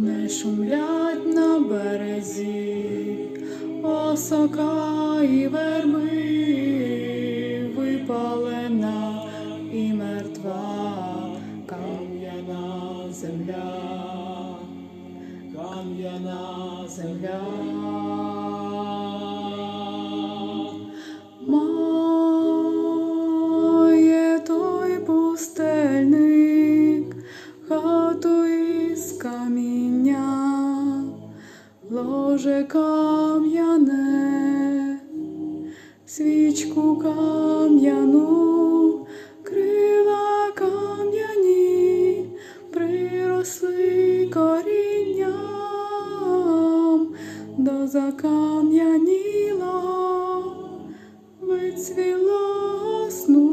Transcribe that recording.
не шумлять на березі, осока і верби, випалена і мертва, кам'яна земля, кам'яна земля. ложе кам'яне, свічку кам'яну, крила кам'яні, приросли корінням до закам'яніла, вицвіло сну.